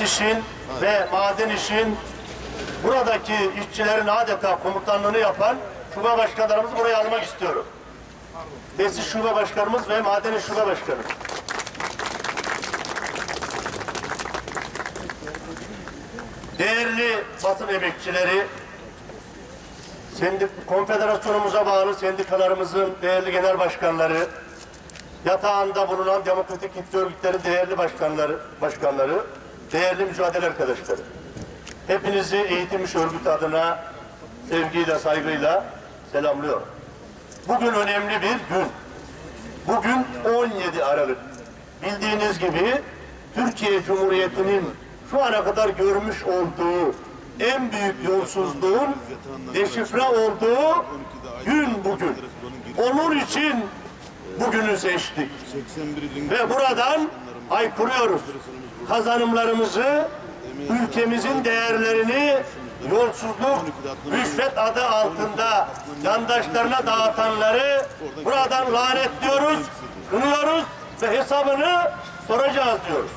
TESİŞ'in ve maden işin buradaki işçilerin adeta komutanlığını yapan şube başkanlarımızı buraya almak istiyorum. TESİŞ şube başkanımız ve maden iş şube başkanı. Değerli basın emekçileri, sendik, konfederasyonumuza bağlı sendikalarımızın değerli genel başkanları, yatağında bulunan demokratik kitle örgütlerin değerli başkanları, başkanları, değerli mücadele arkadaşları. Hepinizi eğitim iş örgütü adına sevgiyle, saygıyla selamlıyorum. Bugün önemli bir gün. Bugün 17 Aralık. Bildiğiniz gibi Türkiye Cumhuriyeti'nin şu ana kadar görmüş olduğu en büyük yolsuzluğun deşifre olduğu gün bugün. Onun için bugünü seçtik. Ve buradan haykırıyoruz. Kazanımlarımızı, ülkemizin değerlerini yolsuzluk, rüşvet adı altında yandaşlarına dağıtanları buradan lanetliyoruz, kınıyoruz ve hesabını soracağız diyoruz.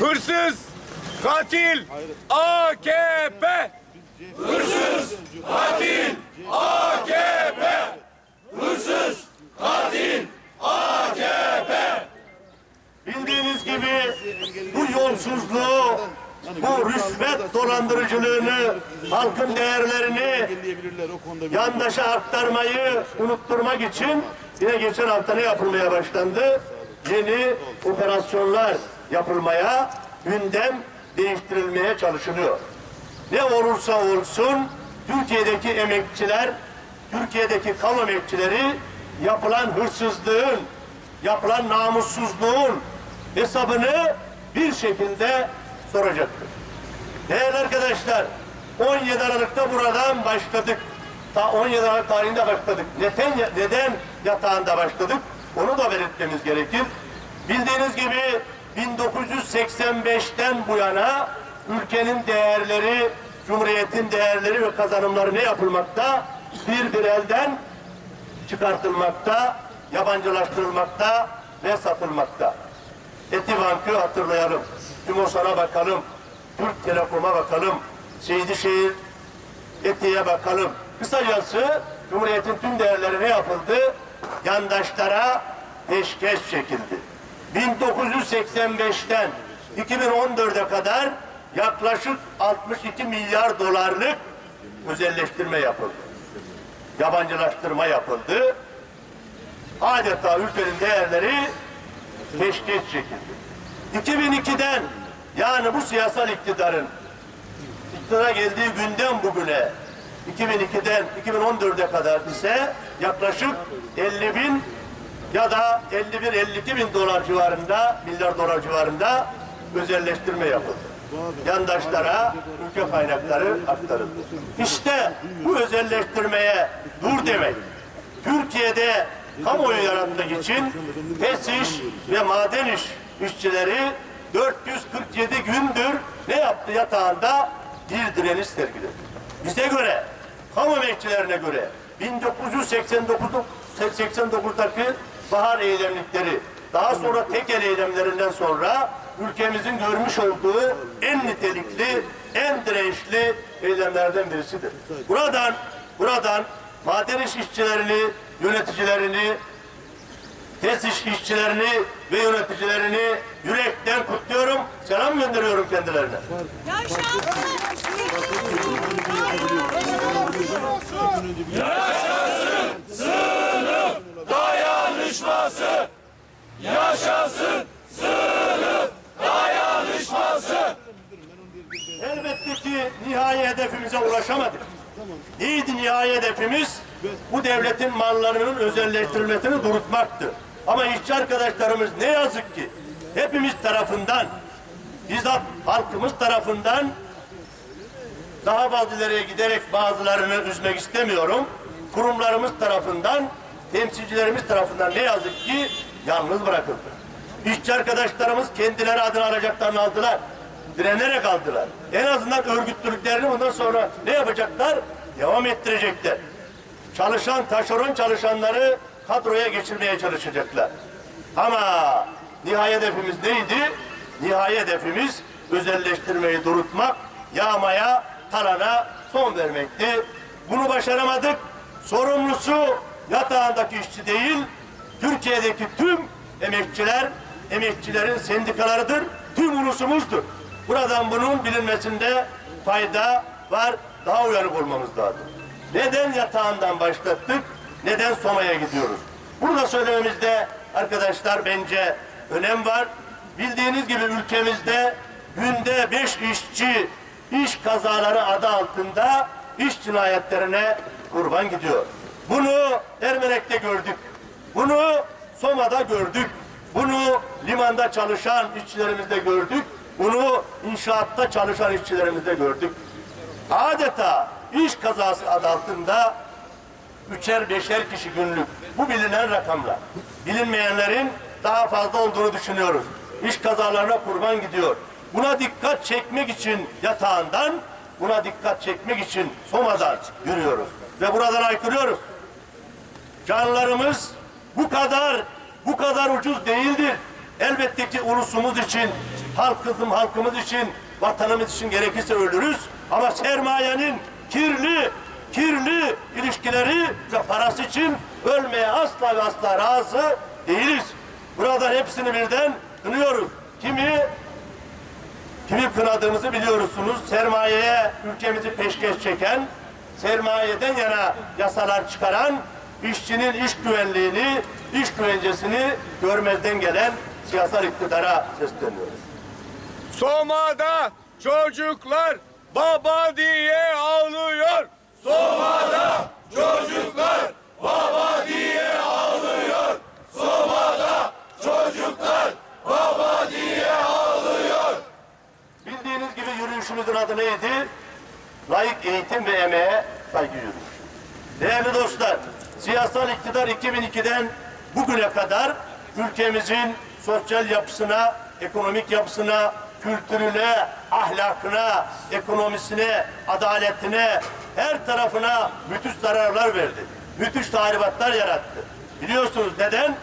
Hırsız, katil, AKP. Bildiğiniz gibi bu yolsuzluğu, bu rüşvet dolandırıcılığını, halkın değerlerini yandaşa aktarmayı unutturmak için yine geçen hafta ne yapılmaya başlandı? Yeni operasyonlar yapılmaya, gündem değiştirilmeye çalışılıyor. Ne olursa olsun Türkiye'deki emekçiler, Türkiye'deki kamu emekçileri yapılan hırsızlığın, yapılan namussuzluğun hesabını bir şekilde soracaktır. Değerli arkadaşlar, 17 Aralık'ta buradan başladık. Ta 17 Aralık tarihinde başladık. Neden, neden yatağında başladık? Onu da belirtmemiz gerekir. Bildiğiniz gibi 1985'ten bu yana ülkenin değerleri, Cumhuriyet'in değerleri ve kazanımları ne yapılmakta? Bir bir elden çıkartılmakta, yabancılaştırılmakta ve satılmakta. Etibank'ı hatırlayalım. Tümosan'a bakalım. Türk Telekom'a bakalım. Seydişehir Eti'ye bakalım. Kısacası Cumhuriyet'in tüm değerleri ne yapıldı? Yandaşlara peşkeş çekildi. 1985'ten 2014'e kadar yaklaşık 62 milyar dolarlık özelleştirme yapıldı. Yabancılaştırma yapıldı. Adeta ülkenin değerleri peşkeş çekildi. 2002'den yani bu siyasal iktidarın iktidara geldiği günden bugüne 2002'den 2014'e kadar ise yaklaşık 50 bin ya da 51-52 bin dolar civarında, milyar dolar civarında özelleştirme yapıldı. Yandaşlara ülke kaynakları aktarıldı. İşte bu özelleştirmeye dur demek. Türkiye'de kamuoyu yaratmak için TESİŞ ve maden iş işçileri 447 gündür ne yaptı yatağında bir direniş sergiledi. Bize göre, kamu emekçilerine göre 1989 89'daki bahar eylemlikleri, daha sonra tekel eylemlerinden sonra ülkemizin görmüş olduğu en nitelikli, en dirençli eylemlerden birisidir. Buradan, buradan maden iş işçilerini, yöneticilerini, TESİŞ işçilerini ve yöneticilerini yürekten kutluyorum, selam gönderiyorum kendilerine. Dayanışması. Yaşasın sınıf dayanışması. Elbette ki nihai hedefimize ulaşamadık. Neydi nihai hedefimiz? Bu devletin mallarının özelleştirilmesini durutmaktı. Ama işçi arkadaşlarımız ne yazık ki hepimiz tarafından, bizzat halkımız tarafından daha fazla giderek bazılarını üzmek istemiyorum. Kurumlarımız tarafından, temsilcilerimiz tarafından ne yazık ki yalnız bırakıldı. İşçi arkadaşlarımız kendileri adına alacaklarını aldılar. Direnerek aldılar. En azından örgütlülüklerini ondan sonra ne yapacaklar? Devam ettirecekler. Çalışan, taşeron çalışanları kadroya geçirmeye çalışacaklar. Ama nihai hedefimiz neydi? Nihai hedefimiz özelleştirmeyi durutmak, yağmaya, talana son vermekti. Bunu başaramadık. Sorumlusu yatağındaki işçi değil, Türkiye'deki tüm emekçiler, emekçilerin sendikalarıdır, tüm ulusumuzdur. Buradan bunun bilinmesinde fayda var, daha uyanık olmamız lazım. Neden yatağından başlattık, neden Soma'ya gidiyoruz? Burada söylememizde arkadaşlar bence önem var. Bildiğiniz gibi ülkemizde günde beş işçi iş kazaları adı altında iş cinayetlerine kurban gidiyor. Bunu Ermenek'te gördük. Bunu Soma'da gördük. Bunu limanda çalışan işçilerimizde gördük. Bunu inşaatta çalışan işçilerimizde gördük. Adeta iş kazası adı altında üçer beşer kişi günlük. Bu bilinen rakamlar. Bilinmeyenlerin daha fazla olduğunu düşünüyoruz. İş kazalarına kurban gidiyor. Buna dikkat çekmek için yatağından, buna dikkat çekmek için Soma'dan yürüyoruz. Ve buradan aykırıyoruz. Canlarımız bu kadar, bu kadar ucuz değildir. Elbette ki ulusumuz için, halkımız, halkımız için, vatanımız için gerekirse ölürüz. Ama sermayenin kirli, kirli ilişkileri ve parası için ölmeye asla ve asla razı değiliz. Buradan hepsini birden kınıyoruz. Kimi kimi kınadığımızı biliyorsunuz. Sermayeye ülkemizi peşkeş çeken, sermayeden yana yasalar çıkaran, işçinin iş güvenliğini, iş güvencesini görmezden gelen siyasal iktidara sesleniyoruz. Soma'da çocuklar baba diye ağlıyor. Soma'da çocuklar baba diye ağlıyor. Soma'da çocuklar baba diye ağlıyor. Bildiğiniz gibi yürüyüşümüzün adı neydi? Layık eğitim ve emeğe saygı yürüyüşü. Değerli dostlar, siyasal iktidar 2002'den bugüne kadar ülkemizin sosyal yapısına, ekonomik yapısına, kültürüne, ahlakına, ekonomisine, adaletine, her tarafına müthiş zararlar verdi. Müthiş tahribatlar yarattı. Biliyorsunuz neden?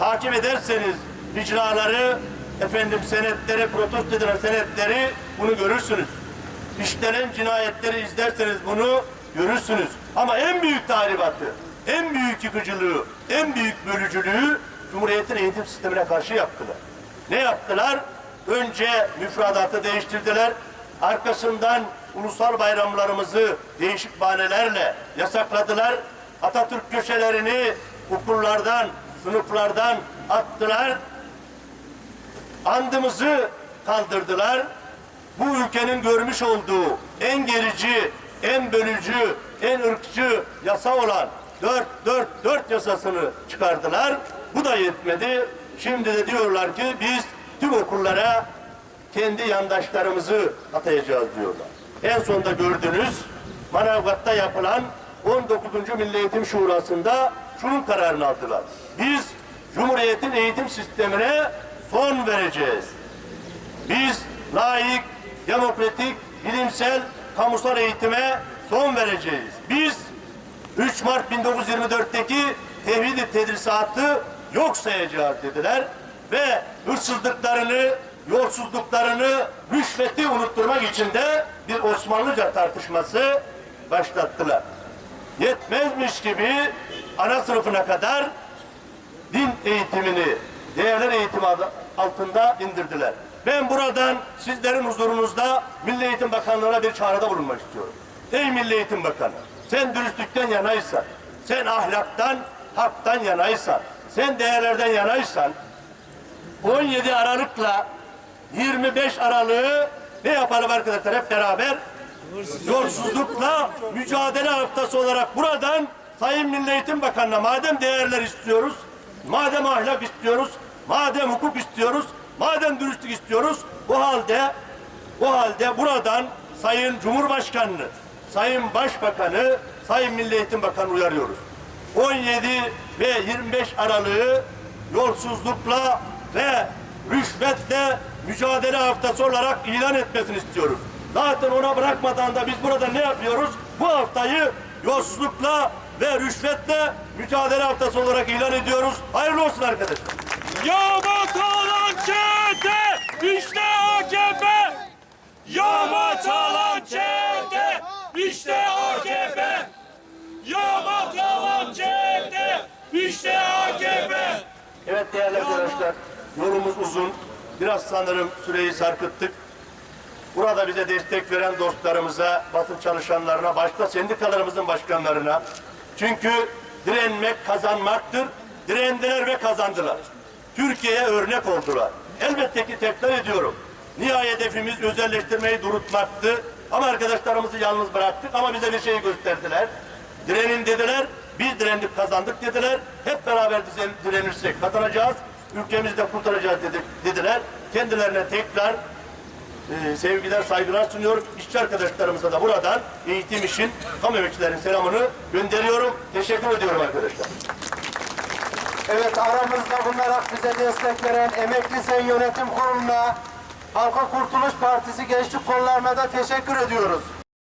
takip ederseniz icraları, efendim senetleri, protesto edilen senetleri bunu görürsünüz. İşlenen cinayetleri izlerseniz bunu görürsünüz. Ama en büyük tahribatı, en büyük yıkıcılığı, en büyük bölücülüğü Cumhuriyet'in eğitim sistemine karşı yaptılar. Ne yaptılar? Önce müfredatı değiştirdiler. Arkasından ulusal bayramlarımızı değişik bahanelerle yasakladılar. Atatürk köşelerini okullardan, sınıflardan attılar. Andımızı kaldırdılar. Bu ülkenin görmüş olduğu en gerici, en bölücü, en ırkçı yasa olan 4-4-4 yasasını çıkardılar. Bu da yetmedi. Şimdi de diyorlar ki biz tüm okullara kendi yandaşlarımızı atayacağız diyorlar. En sonda gördünüz Manavgat'ta yapılan 19. Milli Eğitim Şurası'nda şunun kararını aldılar. Biz Cumhuriyet'in eğitim sistemine son vereceğiz. Biz layık, demokratik, bilimsel, kamusal eğitime son vereceğiz. Biz 3 Mart 1924'teki tevhid-i tedrisatı yok sayacağız dediler ve hırsızlıklarını, yolsuzluklarını, rüşveti unutturmak için de bir Osmanlıca tartışması başlattılar. Yetmezmiş gibi ana sınıfına kadar din eğitimini değerler eğitimi altında indirdiler. Ben buradan sizlerin huzurunuzda Milli Eğitim Bakanlığı'na bir çağrıda bulunmak istiyorum. Ey Milli Eğitim Bakanı, sen dürüstlükten yanaysan, sen ahlaktan, haktan yanaysan, sen değerlerden yanaysan, 17 Aralık'la 25 Aralık'ı ne yapalım arkadaşlar hep beraber? Yolsuzlukla mücadele haftası olarak buradan Sayın Milli Eğitim Bakanı'na madem değerler istiyoruz, madem ahlak istiyoruz, madem hukuk istiyoruz, madem dürüstlük istiyoruz, o halde o halde buradan Sayın Cumhurbaşkanı'nı, Sayın Başbakanı, Sayın Milli Eğitim Bakanı uyarıyoruz. 17 ve 25 Aralık'ı yolsuzlukla ve rüşvetle mücadele haftası olarak ilan etmesini istiyoruz. Zaten ona bırakmadan da biz burada ne yapıyoruz? Bu haftayı yolsuzlukla ve rüşvetle mücadele haftası olarak ilan ediyoruz. Hayırlı olsun arkadaşlar. Yağma çalan çete, işte AKP. Yağma çalan çete, işte AKP. Yağma çalan çete, işte AKP. Evet değerli arkadaşlar, yolumuz uzun. Biraz sanırım süreyi sarkıttık. Burada bize destek veren dostlarımıza, basın çalışanlarına, başta sendikalarımızın başkanlarına. Çünkü direnmek kazanmaktır. Direndiler ve kazandılar. Türkiye'ye örnek oldular. Elbette ki tekrar ediyorum. Nihai hedefimiz özelleştirmeyi durutmaktı. Ama arkadaşlarımızı yalnız bıraktık ama bize bir şey gösterdiler. Direnin dediler, biz direndik kazandık dediler. Hep beraber direnirsek kazanacağız, ülkemizi de kurtaracağız dedik, dediler. Kendilerine tekrar e, sevgiler, saygılar sunuyorum. İşçi arkadaşlarımıza da buradan eğitim işin, kamu emekçilerin selamını gönderiyorum. Teşekkür ediyorum arkadaşlar. Evet aramızda bulunarak bize destek veren Emekli Sen Yönetim Kurulu'na, Halka Kurtuluş Partisi Gençlik Kollarına da teşekkür ediyoruz.